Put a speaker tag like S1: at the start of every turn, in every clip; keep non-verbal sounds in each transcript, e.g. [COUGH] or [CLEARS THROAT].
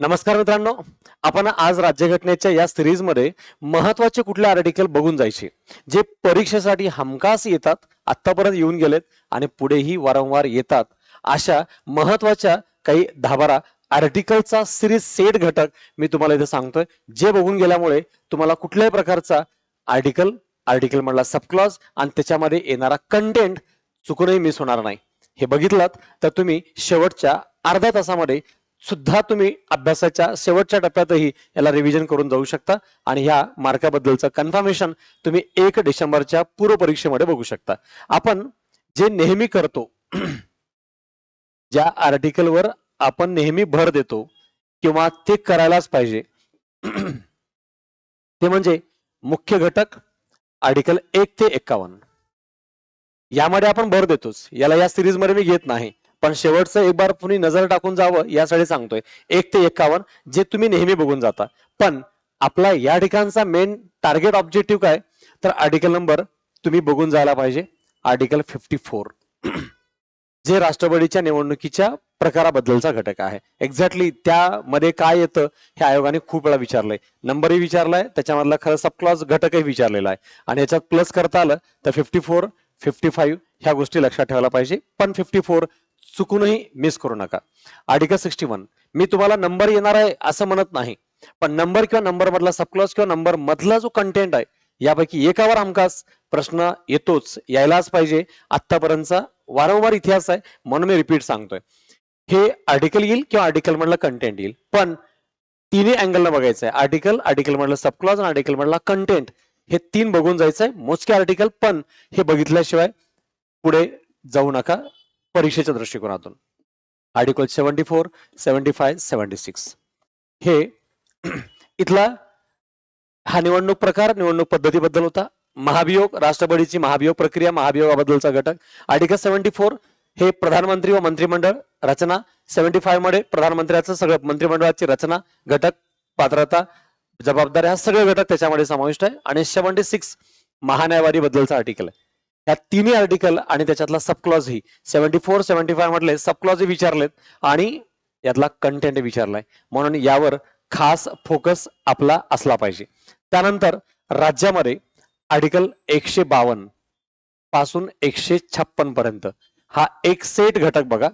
S1: नमस्कार मित्रांनो. आपण आज राज्यघटनेच्या या सिरीजमध्ये महत्त्वाचे कुठले आर्टिकल बघून जायचे जे परीक्षेसाठी हमखास येतात आतापर्यंत येऊन गेलेत आणि पुढेही वारंवार येतात अशा महत्त्वाच्या काही दहा बारा आर्टिकलचा सिरीज सेट घटक मी तुम्हाला इथे सांगतोय जे बघून गेल्यामुळे तुम्हाला कुठल्याही प्रकारचा आर्टिकल आर्टिकल मधला सबक्लॉज आणि त्याच्यामध्ये येणारा कंटेंट चुकूनही मिस होणार नाही. हे बघितलात तर तुम्ही शेवटच्या अर्ध्या तासामध्ये सुद्धा तुम्ही अभ्यासाच्या शेवटच्या टप्प्यातही याला रिव्हिजन करून जाऊ शकता आणि ह्या मार्काबद्दलचं कन्फर्मेशन तुम्ही एक डिसेंबरच्या पूर्व परीक्षेमध्ये बघू शकता. आपण जे नेहमी करतो [CLEARS THROAT] ज्या आर्टिकलवर आपण नेहमी भर देतो किंवा ते करायलाच पाहिजे [CLEARS THROAT] ते म्हणजे मुख्य घटक आर्टिकल एक ते एक्कावन्न यामध्ये आपण भर देतोच. याला या सिरीजमध्ये मी घेत नाही. पण शेवटचं एक बार पुन्हा नजर टाकून जावं यासाठी सांगतोय. एक ते एक्कावन्न जे तुम्ही नेहमी बघून जाता. पण आपला या ठिकाणचा मेन टार्गेट ऑब्जेक्टिव्ह काय? तर आर्टिकल नंबर तुम्ही बघून जायला पाहिजे. आर्टिकल फिफ्टी फोर जे राष्ट्रपतीच्या निवडणुकीच्या प्रकाराबद्दलचा घटक आहे. एक्झॅक्टली त्यामध्ये काय येतं हे आयोगाने खूप वेळा विचारलंय. नंबरही विचारलाय त्याच्यामधला खरं सबक्लॉज घटकही विचारलेला आहे. आणि याच्यात प्लस करता आलं तर फिफ्टी फोर फिफ्टी फाईव्ह ह्या गोष्टी लक्षात ठेवायला पाहिजे. पण फिफ्टी फोर चुकूनही मिस करू नका. आर्टिकल सिक्स्टी वन मी तुम्हाला नंबर येणार आहे असं म्हणत नाही. पण नंबर किंवा नंबर मधला सबक्लॉज किंवा नंबर मधला जो कंटेंट आहे यापैकी एकावर हमखास प्रश्न येतोच यायलाच पाहिजे. आतापर्यंतचा वारंवार इतिहास आहे म्हणून मी रिपीट सांगतोय. हे आर्टिकल येईल किंवा आर्टिकल मधला कंटेंट येईल. पण तिन्ही अँगलला बघायचं आहे आर्टिकल आर्टिकल मधला सबक्लॉज आणि आर्टिकल मधला कंटेंट हे तीन बघून जायचं आहे मोजके आर्टिकल पण हे बघितल्याशिवाय पुढे जाऊ नका. परीक्षेच्या दृष्टिकोनातून. Article seventy four seventy five seventy six हे [CLEARS THROAT] इथला हा निवडणूक प्रकार निवडणूक पद्धतीबद्दल होता. महाभियोग राष्ट्रपतीची महाभियोग प्रक्रिया महाभियोगाबद्दलचा घटक. आर्टिकल सेव्हन्टी फोर हे प्रधानमंत्री व मंत्रिमंडळ रचना. सेव्हन्टी फायमध्ये प्रधानमंत्र्याचं सगळं मंत्रिमंडळाची रचना घटक पात्रता जबाबदाऱ्या हा सगळे घटक त्याच्यामध्ये समाविष्ट आहे. आणि सेव्हन्टी सिक्स महान्यायवादी बद्दलचा आर्टिकल आहे. या तिन्ही आर्टिकल आणि त्याच्यातला सबक्लॉज ही. सेव्हन्टी फोर सेव्हन्टी फाय मधले सबक्लॉज विचारलेत आणि यातला कंटेंट विचारलाय. म्हणून यावर खास फोकस आपला असला पाहिजे. त्यानंतर राज्यामध्ये आर्टिकल एकशे बावन्नपासून एकशे छप्पन पर्यंत. हा एक सेट घटक बघा.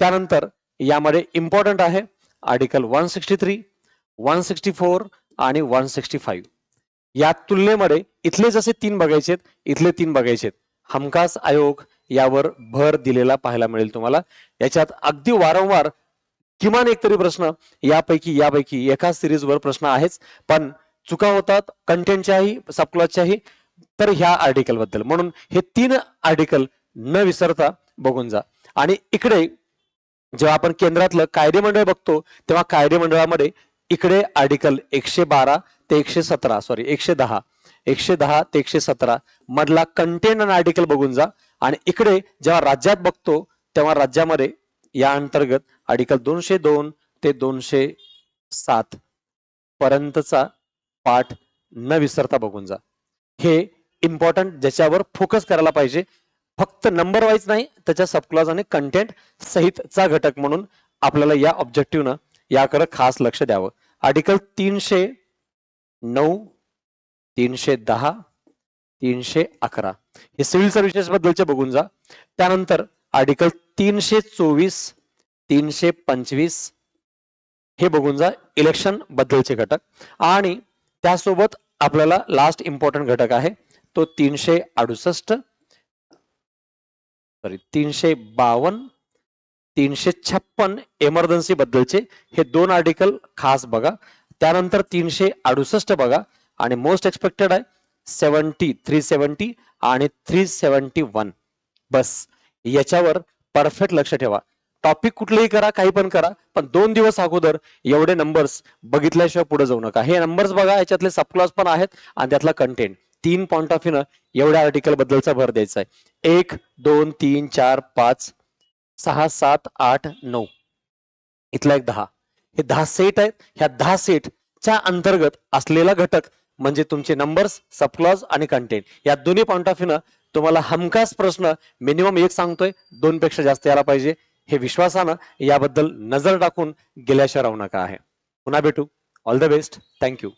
S1: त्यानंतर यामध्ये इम्पॉर्टंट आहे article one sixty three one sixty four आणि वन सिक्स्टी फाईव्ह या तुलनेमध्ये इथले जसे तीन बघायचे इथले तीन बघायचे हमखास आयोग यावर भर दिलेला पाहायला मिळेल तुम्हाला. याच्यात अगदी वारंवार किमान एक तरी प्रश्न यापैकी यापैकी एका सिरीजवर प्रश्न आहेच. पण चुका होतात कंटेंटच्याही सबक्लॉजच्याही तर ह्या आर्टिकलबद्दल. म्हणून हे तीन आर्टिकल न विसरता बघून जा. आणि इकडे जेव्हा आपण केंद्रातलं कायदेमंडळ बघतो तेव्हा कायदेमंडळामध्ये इकडे आर्टिकल एकशे बारा ते एकशे सतरा सॉरी एकशे दहा एकशे दहा ते एकशे सतरा. मधला कंटेंट आणि आर्टिकल बघून जा. आणि इकडे जेव्हा राज्यात बघतो तेव्हा राज्यामध्ये या अंतर्गत आर्टिकल दोनशे दोन ते दोनशे सात पर्यंतचा पाठ न विसरता बघून जा. हे इम्पॉर्टंट ज्याच्यावर फोकस करायला पाहिजे. फक्त नंबर वाईज नाही त्याच्या सबक्लॉज आणि कंटेंट सहितचा घटक म्हणून आपल्याला या ऑब्जेक्टिव्हनं याकडे खास लक्ष द्यावं. आर्टिकल तीनशे नऊ तीनशे दहा तीनशे अकरा. हे सिव्हिल सर्व्हिसेस बद्दलचे बघून जा. त्यानंतर आर्टिकल तीनशे चोवीस तीनशे पंचवीस हे बघून जा इलेक्शन बद्दलचे घटक. आणि त्यासोबत आपल्याला लास्ट इम्पॉर्टंट घटक आहे तो तीनशे अडुसष्ट सॉरी तीनशे बावन्न तीनशे छप्पन एमर्जन्सी बद्दलचे. हे दोन आर्टिकल खास बघा. त्यानंतर तीनशे अडुसष्ट बघा. आणि मोस्ट एक्सपेक्टेड आहे सेवन्टी थ्री सेवन्टी आणि थ्री सेवन्टी वन बस याच्यावर परफेक्ट लक्ष ठेवा. टॉपिक कुठलेही करा काही पण करा पण दोन दिवस अगोदर एवढे नंबर्स बघितल्याशिवाय पुढे जाऊ नका. हे नंबर्स बघा याच्यातले सबक्लॉज पण आहेत आणि त्यातला कंटेंट तीन पॉइंट ऑफ व्ह्यू एवढ्या आर्टिकल बद्दलचा भर द्यायचा आहे. एक दोन तीन चार पाच सहा सात आठ नऊ. इथला एक दहा. हे दहा सेट आहेत. ह्या दहा सेटच्या अंतर्गत असलेला घटक म्हणजे तुमचे नंबर्स सबक्लॉज आणि कंटेंट या दोन्ही पॉईंट ऑफ व्ह्यूनं तुम्हाला हमखास प्रश्न मिनिमम एक सांगतोय दोन पेक्षा जास्त यायला पाहिजे. हे विश्वासानं याबद्दल नजर टाकून गेल्याशिवाय राहू नका आहे. पुन्हा भेटू. All the best thank you